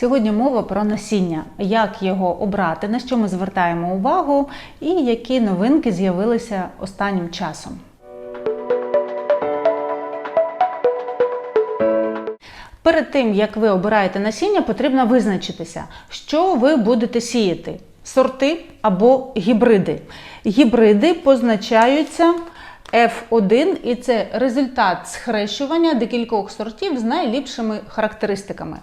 Сьогодні мова про насіння, як його обрати, на що ми звертаємо увагу і які новинки з'явилися останнім часом. Перед тим, як ви обираєте насіння, потрібно визначитися, що ви будете сіяти: сорти або гібриди. Гібриди позначаються F1, і це результат схрещування декількох сортів з найліпшими характеристиками.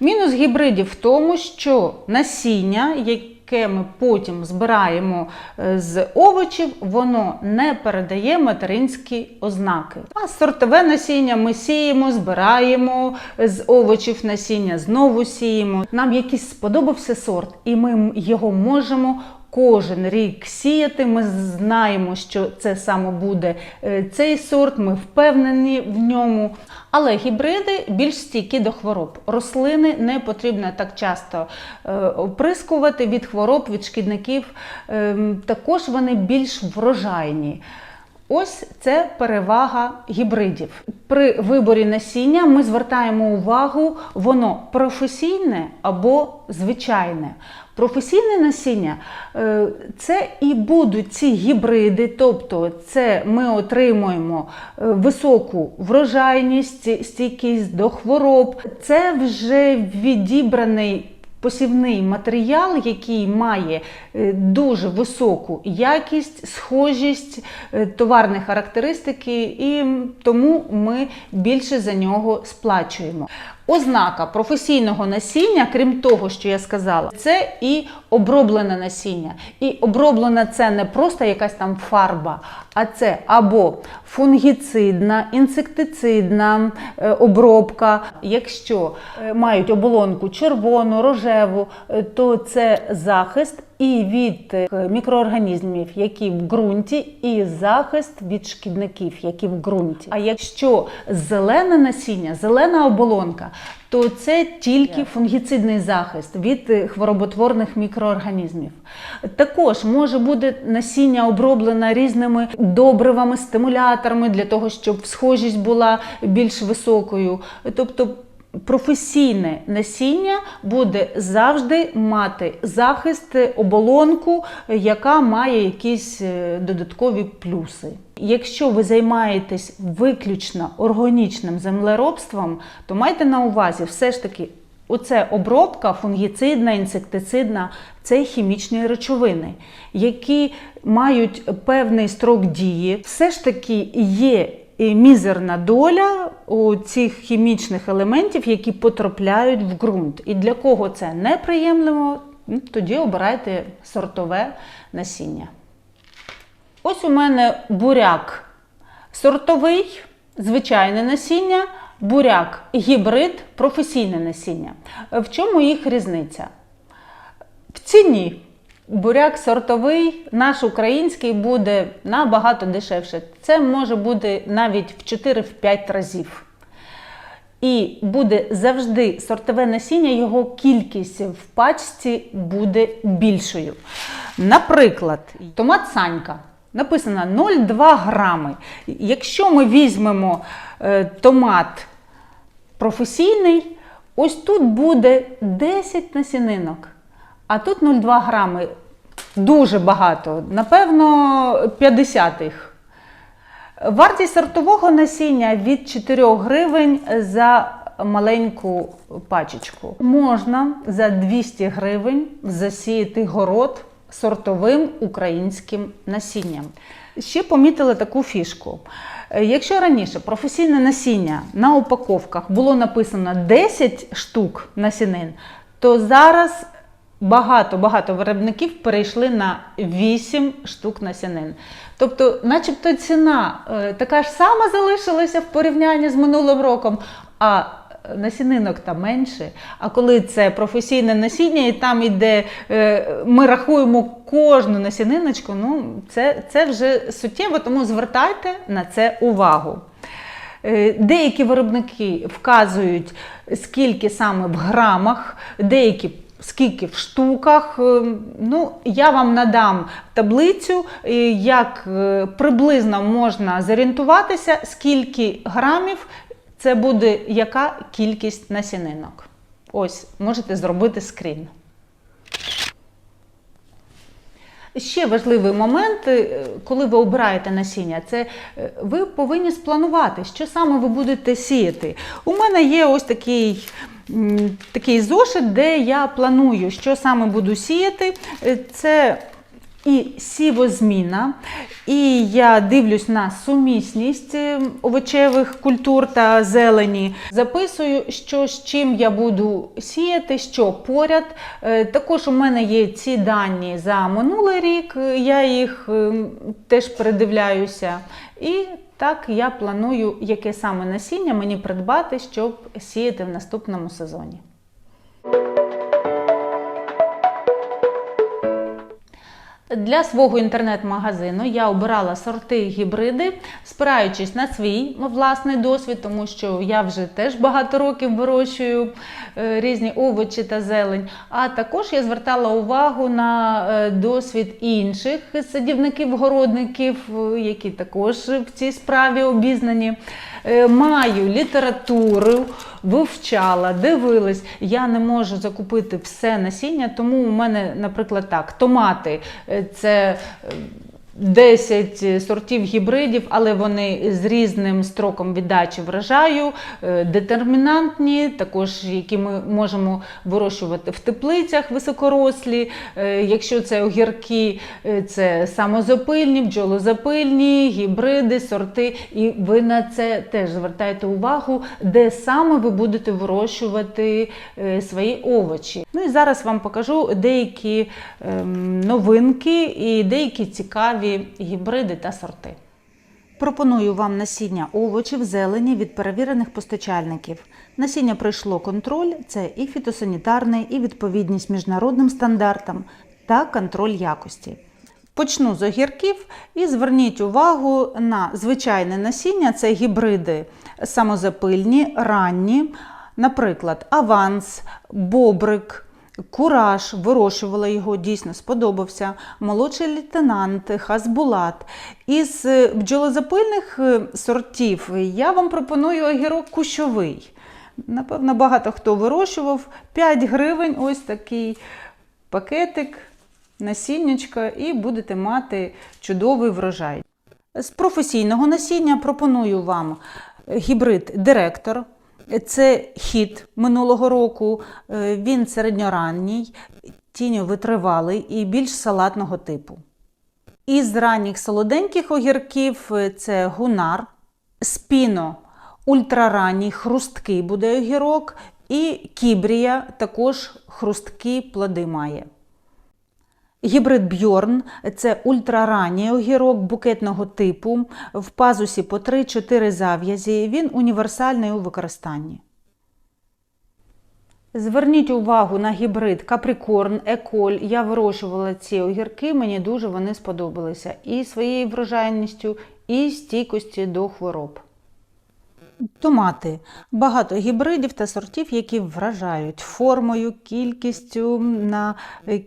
Мінус гібридів в тому, що насіння, яке ми потім збираємо е, з овочів, воно не передає материнські ознаки. А сортове насіння ми сіємо, збираємо з овочів насіння, знову сіємо. Нам якийсь сподобався сорт, і ми його можемо. Кожен рік сіяти, ми знаємо, що це саме буде е, цей сорт, ми впевнені в ньому. Але гібриди більш стійкі до хвороб. Рослини не потрібно так часто е, оприскувати від хвороб, від шкідників. Ем, Також вони більш врожайні. Ось це перевага гібридів. При виборі насіння ми звертаємо увагу, воно професійне або звичайне. Професійне насіння е, це і будуть ці гібриди, тобто це ми отримуємо е, високу врожайність, стійкість до хвороб. Це вже відібраний посівний матеріал, який має е, дуже високу якість, схожість, товарні характеристики, і тому ми більше за нього сплачуємо. Ознака професійного насіння, крім того, що я сказала, це і оброблене насіння. І оброблене це не просто якась там фарба, а це або фунгіцидна, інсектицидна е, обробка. Якщо е, мають оболонку червону, рожеву, е, то це захист і від е, мікроорганізмів, які в ґрунті, і захист від шкідників, які в ґрунті. А якщо зелене насіння, зелена оболонка, то це тільки фунгіцидний захист від е, хвороботворних мікроорганізмів. Також може бути насіння оброблене різними добривами, стимуляторами для того, щоб схожість була більш високою. Тобто Професійне насіння буде завжди мати захист, оболонку, яка має якісь е, додаткові плюси. Якщо ви займаєтесь виключно органічним землеробством, то майте на увазі все ж таки. Оце обробка фунгіцидна, інсектицидна це хімічні речовини, які мають певний строк дії. Все ж таки є мізерна доля у цих хімічних елементів, які потрапляють в ґрунт. І для кого це неприємливо, ну, тоді обирайте сортове насіння. Ось у мене буряк сортовий, звичайне насіння, буряк гібрид, професійне насіння. В чому їх різниця? В ціні. Буряк сортовий, наш український буде набагато дешевше. Це може бути навіть в 4-5 разів. І буде завжди сортове насіння, його кількість в пачці буде більшою. Наприклад, томат Санька написано 0,2 грами. Якщо ми візьмемо е, томат професійний, ось тут буде 10 насінинок. А тут 0,2 грами дуже багато, напевно, 50 їх. Вартість сортового насіння від 4 гривень за маленьку пачечку. Можна за 200 гривень засіяти город сортовим українським насінням. Ще помітили таку фішку. Якщо раніше професійне насіння на упаковках було написано 10 штук насінин, то зараз багато-багато виробників перейшли на 8 штук насінин. Тобто, начебто ціна е, така ж сама залишилася в порівнянні з минулим роком, а насінинок там менше. А коли це професійне насіння, і там іде, е, ми рахуємо кожну насіниночку, ну це, це вже суттєво, тому звертайте на це увагу. Е, Деякі виробники вказують, скільки саме в грамах, деякі скільки в штуках. Е, Ну, я вам надам таблицю, е, як е, приблизно можна зорієнтуватися, скільки грамів це буде яка кількість насінинок. Ось, можете зробити скрін. Ще важливий момент, коли ви обираєте насіння, це ви повинні спланувати, що саме ви будете сіяти. У мене є ось такий, такий зошит, де я планую, що саме буду сіяти. Е, Це і сівозміна, і я дивлюсь на сумісність е, овочевих культур та зелені. Записую, що з чим я буду сіяти, що поряд. Е, Також у мене є ці дані за минулий рік, я їх е, теж передивляюся. І так я планую, яке саме насіння мені придбати, щоб сіяти в наступному сезоні. Для свого інтернет-магазину я обирала сорти гібриди, спираючись на свій власний досвід, тому що я вже теж багато років вирощую е, різні овочі та зелень. А також я звертала увагу на е, досвід інших садівників-городників, е, які також в цій справі обізнані. Е, Маю літературу, вивчала, дивилась. Я не можу закупити все насіння, тому у мене, наприклад, так, томати е, це. Е, 10 сортів гібридів, але вони з різним строком віддачі врожаю, е, детермінантні, також які ми можемо вирощувати в теплицях високорослі. Е, Якщо це огірки, е, це самозапильні, бджолозапильні, гібриди, сорти. І ви на це теж звертаєте увагу, де саме ви будете вирощувати е, свої овочі. Ну і зараз вам покажу деякі ем, новинки і деякі цікаві гібриди та сорти. Пропоную вам насіння овочів, зелені від перевірених постачальників. Насіння пройшло контроль, це і фітосанітарний, і відповідність міжнародним стандартам та контроль якості. Почну з огірків і зверніть увагу на звичайне насіння це гібриди самозапильні, ранні, наприклад, аванс, бобрик. Кураж, вирощувала його, дійсно сподобався. Молодший лейтенант, Хасбулат. Із е, бджолозапильних е, сортів я вам пропоную огірок кущовий. Напевно, багато хто вирощував. 5 гривень, ось такий пакетик, насіннячка, і будете мати чудовий врожай. З професійного насіння пропоную вам гібрид директор. Це хід минулого року. Е, Він середньоранній, тіньовитривалий і більш салатного типу. Із ранніх солоденьких огірків е, це гунар, спіно, ультраранній, хрусткий буде огірок, і кібрія також хрусткі плоди має. Гібрид Бьорн це ультраранній огірок букетного типу, в пазусі по 3-4 зав'язі. Він універсальний у використанні. Зверніть увагу на гібрид Каприкорн, Еколь. Я вирощувала ці огірки, мені дуже вони сподобалися і своєю врожайністю, і стійкості до хвороб. Томати. Багато гібридів та сортів, які вражають формою, кількістю на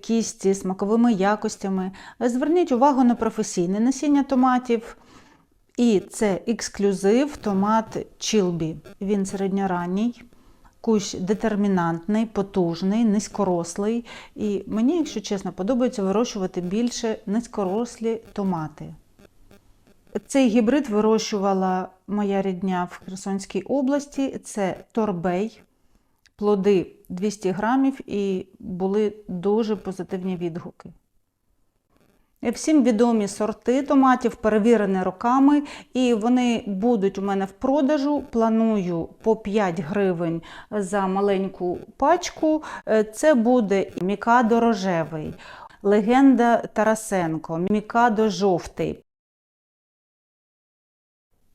кісті, смаковими якостями. Зверніть увагу на професійне насіння томатів. І це ексклюзив томат Чілбі. Він середньоранній, кущ детермінантний, потужний, низькорослий. І мені, якщо чесно, подобається вирощувати більше низькорослі томати. Цей гібрид вирощувала моя рідня в Херсонській області. Це торбей, плоди 200 грамів і були дуже позитивні відгуки. Всім відомі сорти томатів, перевірені роками, і вони будуть у мене в продажу. Планую по 5 гривень за маленьку пачку. Це буде мікадо рожевий, легенда Тарасенко, мікадо жовтий.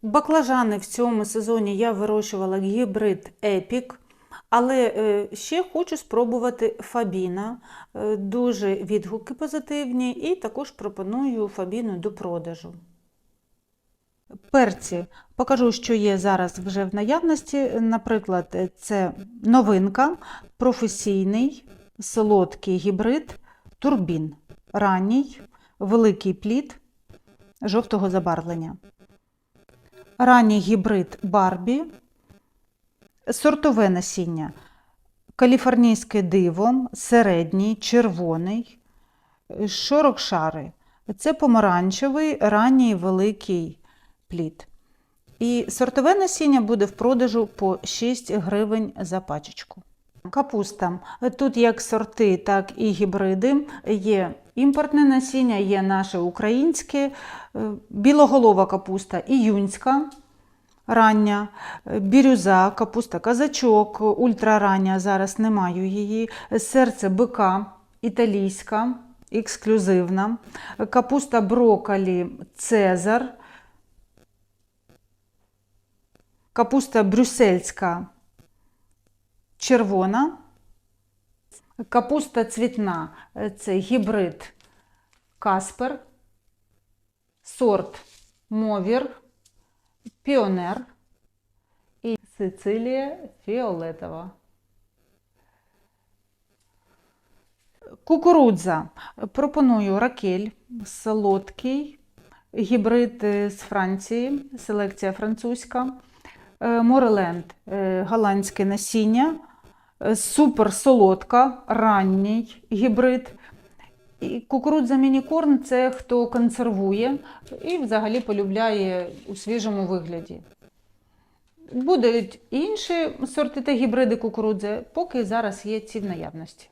Баклажани в цьому сезоні я вирощувала гібрид Епік, але е, ще хочу спробувати Фабіна. Е, Дуже відгуки позитивні, і також пропоную Фабіну до продажу. Перці покажу, що є зараз вже в наявності. Наприклад, це новинка, професійний, солодкий гібрид, турбін, ранній, великий плід жовтого забарвлення ранній гібрид Барбі, сортове насіння каліфорнійське диво, середній, червоний, шорокшари. Це помаранчевий, ранній великий плід. І сортове насіння буде в продажу по 6 гривень за пачечку. Капуста. Тут як сорти, так і гібриди. Є імпортне насіння, є наше українське, е, білоголова капуста і юнська рання, е, бірюза, капуста казачок, ультрарання, зараз не маю її, серце бика, італійська, ексклюзивна, капуста брокколі, цезар, капуста брюссельська, червона, капуста цвітна е, це гібрид Каспер, сорт Мовір, Піонер і Сицилія фіолетова. Кукурудза. Пропоную ракель, солодкий, гібрид е, з Франції, селекція французька, Е, Мореленд, голландське насіння, супер солодка, ранній гібрид. І кукурудза мінікорн це хто консервує і взагалі полюбляє у свіжому вигляді. Будуть інші сорти та гібриди кукурудзи, поки зараз є ці в наявності.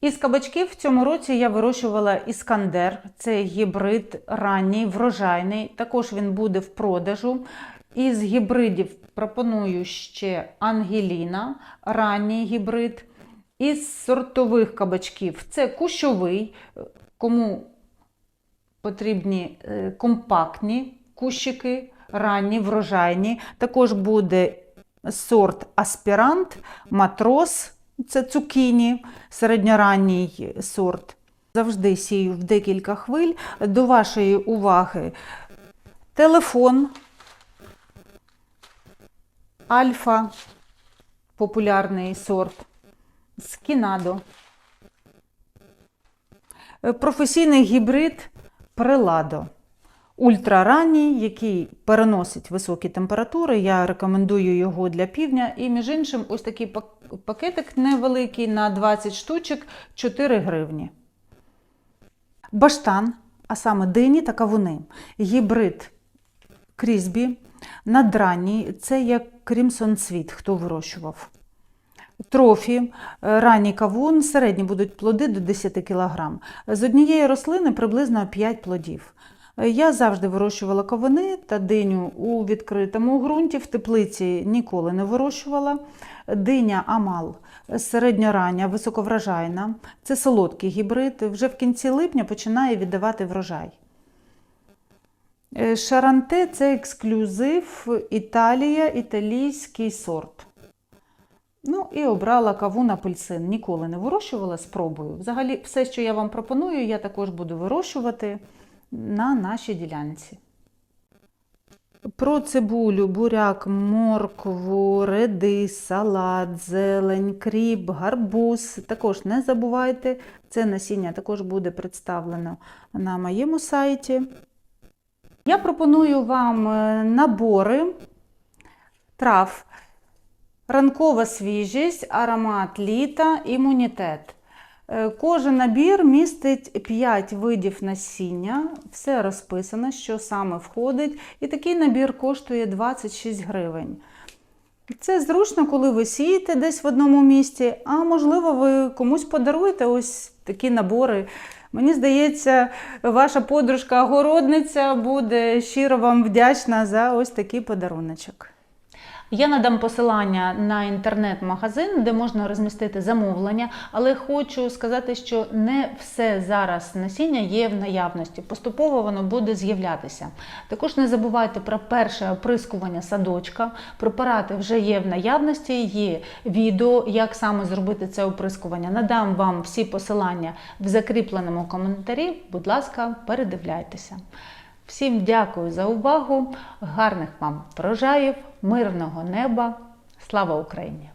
Із кабачків в цьому році я вирощувала іскандер. Це гібрид ранній, врожайний. Також він буде в продажу. Із гібридів пропоную ще Ангеліна, ранній гібрид. Із сортових кабачків це кущовий, кому потрібні е, компактні кущики, ранні, врожайні. Також буде сорт аспірант, матрос, це цукіні, середньоранній сорт. Завжди сію в декілька хвиль. До вашої уваги телефон, альфа, популярний сорт, скінадо. Професійний гібрид преладо. Ультраранній, який переносить високі температури. Я рекомендую його для півдня. І, між іншим, ось такий пакетик невеликий на 20 штучок 4 гривні. Баштан, а саме дині та кавуни. Гібрид крізбі, надранній, це як Крімсон Світ, хто вирощував. Трофі, е, ранній кавун, середні будуть плоди до 10 кг. З однієї рослини приблизно 5 плодів. Е, Я завжди вирощувала кавуни та диню у відкритому ґрунті, в теплиці ніколи не вирощувала. Диня Амал середньорання, високоврожайна. Це солодкий гібрид. Вже в кінці липня починає віддавати врожай. Е, Шаранте це ексклюзив Італія, італійський сорт. Ну і обрала кавун апельсин. Ніколи не вирощувала, спробую. Взагалі, все, що я вам пропоную, я також буду вирощувати на нашій ділянці. Про цибулю, буряк, моркву, редис, салат, зелень, кріп, гарбуз. Також не забувайте, це насіння також буде представлено на моєму сайті. Я пропоную вам е, набори трав. Ранкова свіжість, аромат літа, імунітет. Е, Кожен набір містить 5 видів насіння, все розписано, що саме входить, і такий набір коштує 26 гривень. Це зручно, коли ви сієте десь в одному місці, а можливо, ви комусь подаруєте ось такі набори. Мені здається, ваша подружка-огородниця буде щиро вам вдячна за ось такий подаруночок. Я надам посилання на інтернет-магазин, де можна розмістити замовлення, але хочу сказати, що не все зараз насіння є в наявності. Поступово воно буде з'являтися. Також не забувайте про перше оприскування садочка. Препарати вже є в наявності, є відео, як саме зробити це оприскування. Надам вам всі посилання в закріпленому коментарі. Будь ласка, передивляйтеся. Всім дякую за увагу, гарних вам врожаїв, мирного неба. Слава Україні!